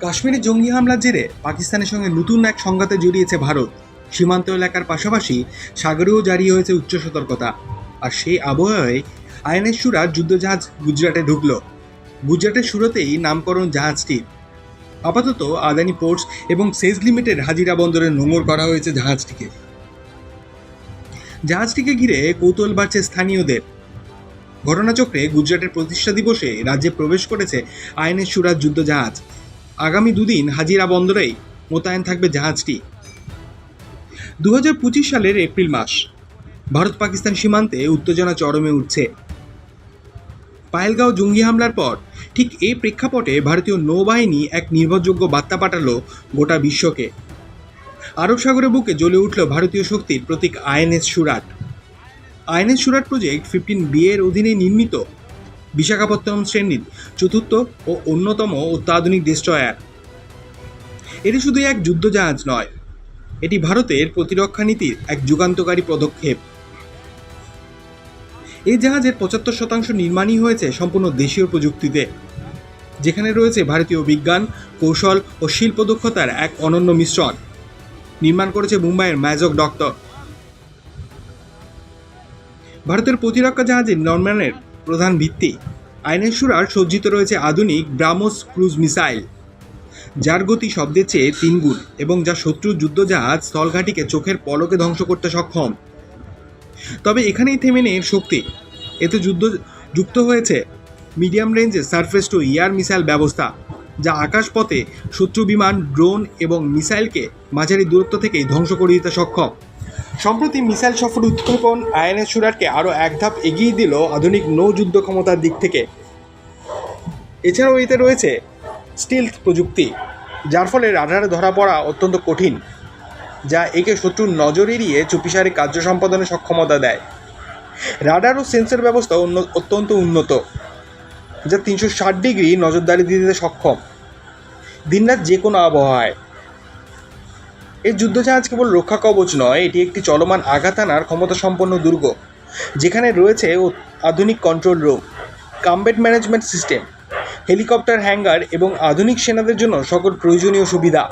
কাশ্মীরে জঙ্গি হামলার জেরে পাকিস্তানের সঙ্গে নতুন এক সংঘাতে জড়িয়েছে ভারত। সীমান্ত এলাকার পাশাপাশি সাগরেও জারি হয়েছে উচ্চ সতর্কতা। আর সেই আবহাওয়ায় আইএনএস সুরাট যুদ্ধজাহাজ গুজরাটে ঢুকল। গুজরাটের শুরুতেই নামকরণ জাহাজটির আপাতত আদানি পোর্টস এবং সেজ লিমিটেড হাজিরা বন্দরে নোঙর করা হয়েছে জাহাজটিকে। জাহাজটিকে ঘিরে কৌতূহল বাড়ছে স্থানীয়দের। ঘটনাচক্রে গুজরাটের প্রতিষ্ঠা দিবসে রাজ্যে প্রবেশ করেছে আইএনএস সুরাজ যুদ্ধজাহাজ। আগামী দুদিন হাজিরা বন্দরেই মোতায়েন থাকবে জাহাজটি। দু হাজার পঁচিশ সালের এপ্রিল মাস, ভারত পাকিস্তান সীমান্তে উত্তেজনা চরমে উঠছে। পায়েলগাঁও জঙ্গি হামলার পর ঠিক এই প্রেক্ষাপটে ভারতীয় নৌবাহিনী এক নির্ভরযোগ্য বার্তা পাঠালো গোটা বিশ্বকে। আরব সাগরের বুকে জ্বলে উঠল ভারতীয় শক্তির প্রতীক INS Surat. INS Surat project fifteen B এর অধীনে নির্মিত বিশাখাপত্তনম শ্রেণির চতুর্থ ও অন্যতম অত্যাধুনিক ডেস্ট্রয়ার এটি শুধু এক যুদ্ধজাহাজ নয়, এটি ভারতের প্রতিরক্ষা নীতির এক যুগান্তকারী পদক্ষেপ। এই জাহাজের পঁচাত্তর শতাংশ নির্মাণই হয়েছে সম্পূর্ণ দেশীয় প্রযুক্তিতে, যেখানে রয়েছে ভারতীয় বিজ্ঞান, কৌশল ও শিল্প দক্ষতার এক অনন্য মিশ্রণ। নির্মাণ করেছে মুম্বাইয়ের ম্যাজক ডক্টর। ভারতের প্রতিরক্ষা জাহাজের নির্মাণের প্রধান ভিত্তি। আইনেশ্বরার সজ্জিত রয়েছে আধুনিক ব্রাহ্মস ক্রুজ মিসাইল, যার গতি শব্দের চেয়ে তিনগুণ এবং যা শত্রু যুদ্ধজাহাজ স্থলঘাটিকে চোখের পলকে ধ্বংস করতে সক্ষম। তবে এখানেই থেমে নেই শক্তি। এতে যুদ্ধ যুক্ত হয়েছে মিডিয়াম রেঞ্জের সারফেস টু এয়ার মিসাইল ব্যবস্থা, যা আকাশপথে শত্রু বিমান, ড্রোন এবং মিসাইলকে মাঝারি দূরত্ব থেকেই ধ্বংস করে দিতে সক্ষম। সম্প্রতি মিসাইল সফর উৎক্ষেপণ আইএনএস সুরাটকে আরও এক ধাপ এগিয়ে দিল আধুনিক নৌযুদ্ধ ক্ষমতার দিক থেকে। এছাড়াও এতে রয়েছে স্টিলথ প্রযুক্তি, যার ফলে রাডারে ধরা পড়া অত্যন্ত কঠিন, যা একে শত্রুর নজর এড়িয়ে চুপিসারে কার্য সম্পাদনের সক্ষমতা দেয়। রাডার ও সেন্সর ব্যবস্থা অত্যন্ত উন্নত, যা তিনশো ষাট ডিগ্রি নজরদারি দিতে সক্ষম। দিনরাত যে কোনো আবহাওয়ায়। এই যুদ্ধজাহাজ কেবল রক্ষা কবচ নয়, এটি একটি চলমান আঘাত আনার ক্ষমতা সম্পন্ন দুর্গ, যেখানে রয়েছে আধুনিক control room combat management system helicopter hangar এবং আধুনিক সেনাদের জন্য সকল প্রয়োজনীয় সুবিধা।